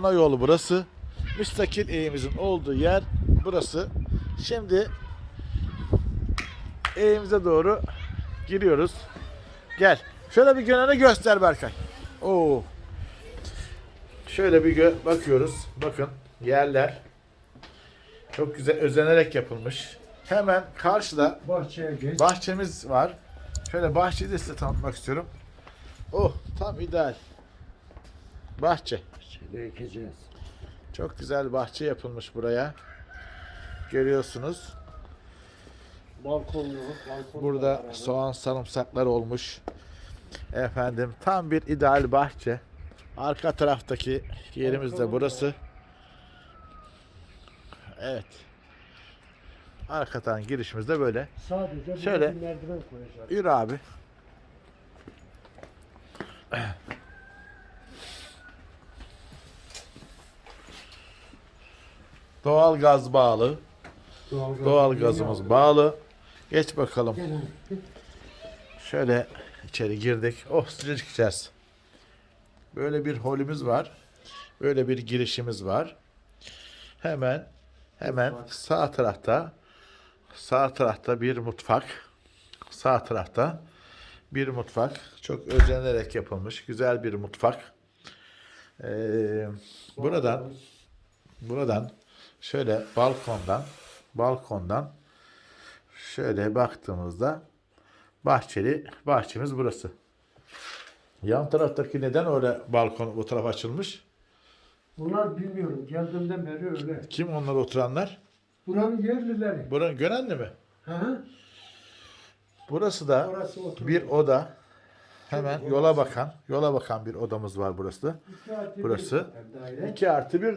ana yol burası. Müstakil evimizin olduğu yer burası. Şimdi evimize doğru giriyoruz. Gel. Şöyle bir gönene göster Berkay. Oo. Şöyle bir gö- bakıyoruz. Bakın yerler çok güzel özenerek yapılmış. Hemen karşıda Bahçeye geç. bahçemiz var. Şöyle bahçeyi de size tanıtmak istiyorum. Oh tam ideal. Bahçe. Bahçede ekeceğiz. Çok güzel bahçe yapılmış buraya. Görüyorsunuz. Balkonlu, balkonlu. Burada soğan sarımsaklar olmuş. Efendim tam bir ideal bahçe. Arka taraftaki yerimiz de burası. Evet. Arkadan girişimiz de böyle. Sadece Şöyle. Merdiven koyacağız. Yürü abi. Doğal gaz bağlı. Doğal, Doğal gazımız bağlı. Geç bakalım. Şöyle içeri girdik. Oh sıcacık içerisi. Böyle bir holümüz var. Böyle bir girişimiz var. Hemen hemen Mutfak. sağ tarafta sağ tarafta bir mutfak. Sağ tarafta bir mutfak. Çok özenerek yapılmış. Güzel bir mutfak. Ee, buradan buradan şöyle balkondan balkondan şöyle baktığımızda bahçeli bahçemiz burası. Yan taraftaki neden öyle balkon bu taraf açılmış? Bunlar bilmiyorum. Geldiğimden beri öyle. Kim onlar oturanlar? Buranın yerlileri. Buranın Gönenli mi? Hı hı. Burası da Orası oturuyor. bir oda. Hemen yola bakan, yola bakan bir odamız var burası. İki artı bir burası. daire. 2 artı 1,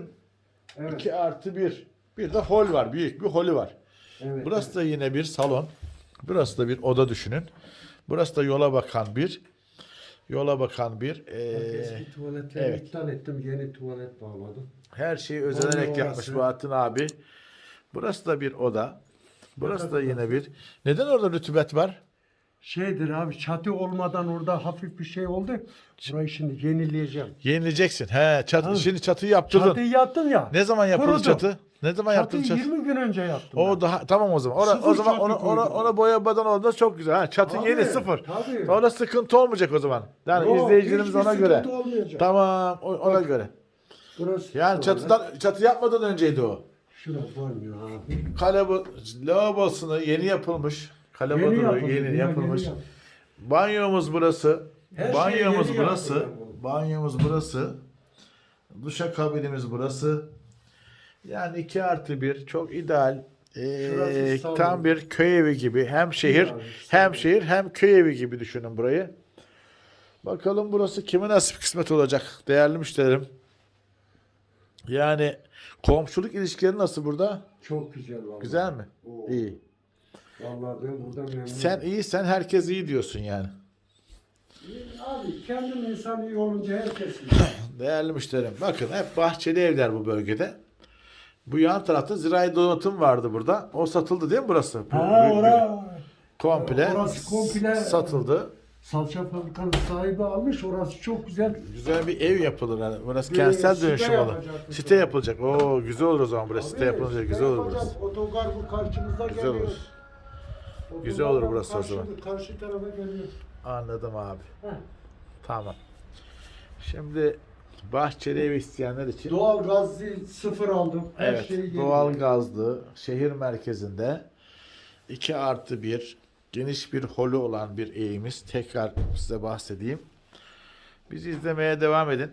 Evet. 2 artı 1. Bir de hol var, büyük bir holü var. evet. Burası da yine bir salon. Burası da bir oda düşünün. Burası da yola bakan bir, yola bakan bir. Eee, Eski tuvaletleri evet. iptal ettim. Yeni tuvalet bağladım. Her şeyi özenerek yapmış. Bahattin abi. Burası da bir oda. Burası da yine bir. Neden orada rütubet var? Şeydir abi çatı olmadan orada hafif bir şey oldu. Burayı şimdi yenileyeceğim. Yenileceksin. He, çatı, Ha. şimdi çatıyı yaptırdın. Çatıyı yaptım ya. Ne zaman yapıldı Kurudu. çatı? Ne zaman yaptın Çatıyı çatı? 20 gün önce yaptım. O ben. daha tamam o zaman. Ora, Sıfır o zaman çatı onu ona, koydum. ona boyamadan oldu çok güzel. Ha, çatı Tabii, yeni sıfır. tabii. Orada sıkıntı olmayacak o zaman. Yani Yok, izleyicilerimiz hiçbir ona göre. sıkıntı olmayacak. Tamam o- ona göre. Burası Yani çatıdan çatı yapmadan önceydi o. Şurası olmuyor abi. Kale bu lavabosunu yeni yapılmış. Kale Yeni yeni, yapıldı, yeni yeni yapılmış. yap- Banyomuz burası. Her şey Banyomuz yeni burası. Banyomuz burası. Duşakabinimiz burası. Yani 2 artı 1 çok ideal. Ee, tam bir köy evi gibi. Hem şehir abi, hem şehir hem köy evi gibi düşünün burayı. Bakalım burası kime nasip kısmet olacak değerli müşterilerim. Yani komşuluk ilişkileri nasıl burada? Çok güzel vallahi. Güzel mi? Oo. İyi. Vallahi ben burada memnunum. Sen iyisen herkes iyi diyorsun yani. Abi kendim insan iyi olunca herkes iyi. Değerli müşterim bakın hep bahçeli evler bu bölgede. Bu yan tarafta zirai donatım vardı burada. O satıldı değil mi burası? Bu- ha bu- ora komple, Orası komple- satıldı. salça fabrikanın sahibi almış. Orası çok güzel. Güzel bir ev yapılır. Yani. Burası Bir kentsel site dönüşüm olur. yapacakmış Site orada. yapılacak. Oo güzel olur o zaman burası. Site Abi, yapılınca site güzel olur burası. Otogar bu karşımızda Güzel geliyor. olur. Otogar Güzel olur bu burası o karşı- zaman. Karşı tarafa geliyor. Anladım abi. Heh. Tamam. Şimdi bahçeli ev isteyenler için Doğal gaz değil, sıfır aldım. Her Evet, şeyi doğal gazlı, şehir merkezinde 2 artı 1 geniş bir holü olan bir evimiz. Tekrar size bahsedeyim. Bizi izlemeye devam edin.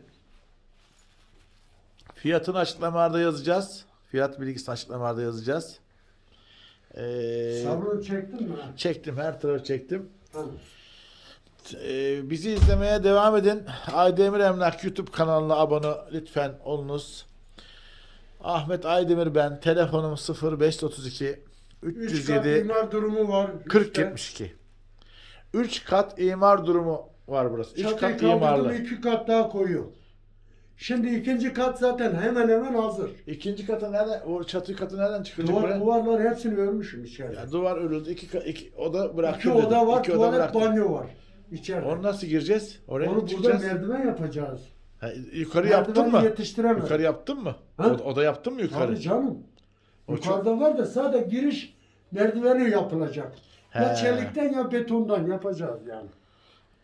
Fiyatını açıklamalarda yazacağız. Fiyat bilgisini açıklamalarda yazacağız. Ee, Sabrını çektin mi? çektim, her tarafı çektim. Tamam. Ee, bizi izlemeye devam edin. Aydemir Emlak YouTube kanalına abone lütfen olunuz. Ahmet Aydemir ben. Telefonum 0532 Üç kat 307 imar durumu var. 4072. 3 kat imar durumu var burası. 3 Çatıyı kat kaldırdım imarlı. iki kat daha koyuyor. Şimdi ikinci kat zaten hemen hemen hazır. İkinci katı nereden? O çatı katı nereden çıkacak Duvar, buraya? duvarlar hepsini örmüşüm içeride. Ya duvar örüldü. İki, ka- iki oda bıraktım. iki oda var, İki oda tuvalet, bıraktım. banyo var. İçeride. Onu nasıl gireceğiz? Oraya Onu mı burada çıkacağız? merdiven yapacağız. Ha, yukarı yaptın Merdiveni mı? yetiştiremedim. Yukarı yaptın mı? Ha? Oda, oda yaptın mı yukarı? Tabii canım. O Yukarıda var da sadece giriş merdiveni yapılacak. Ya He. çelikten ya betondan yapacağız yani.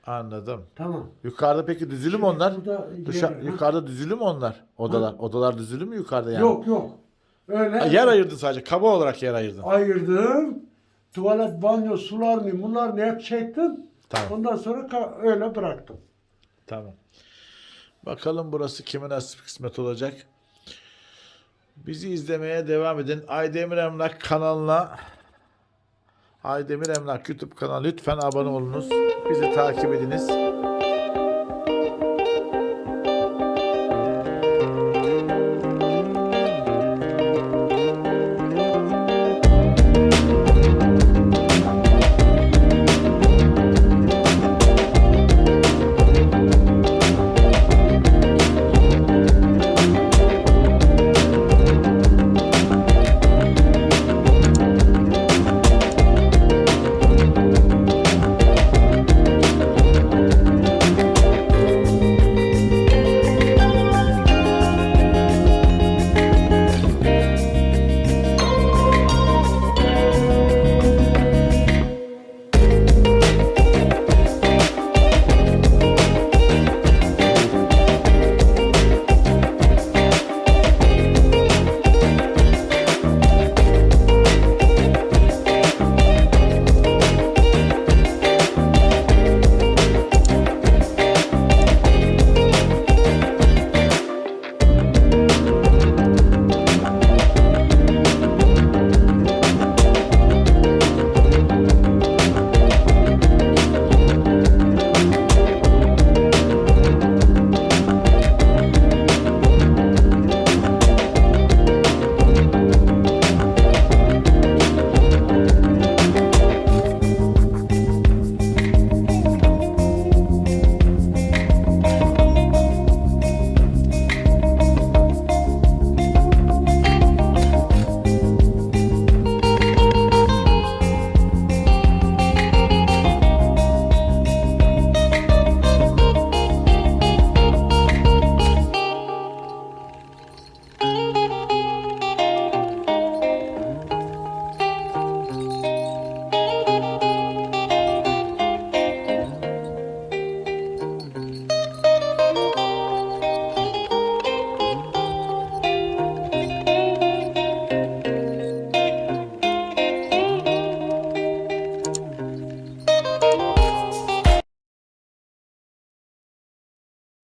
Anladım. Tamam. Yukarıda peki düzülü mü Şimdi onlar? burada Dışa, yer- yukarıda düzülü mü onlar? Odalar. Odalar düzülü mü yukarıda yani? Yok yok. Öyle Ha, yer ayırdın sadece. Kaba olarak yer ayırdın. ayırdım. Tuvalet, banyo, sularını, bunlarını hep çektim. Tamam. Ondan sonra ka- öyle bıraktım. Tamam. Bakalım burası kime nasip kısmet olacak. Bizi izlemeye devam edin. Aydemir Emlak kanalına Aydemir Emlak YouTube kanalı lütfen abone olunuz. Bizi takip ediniz.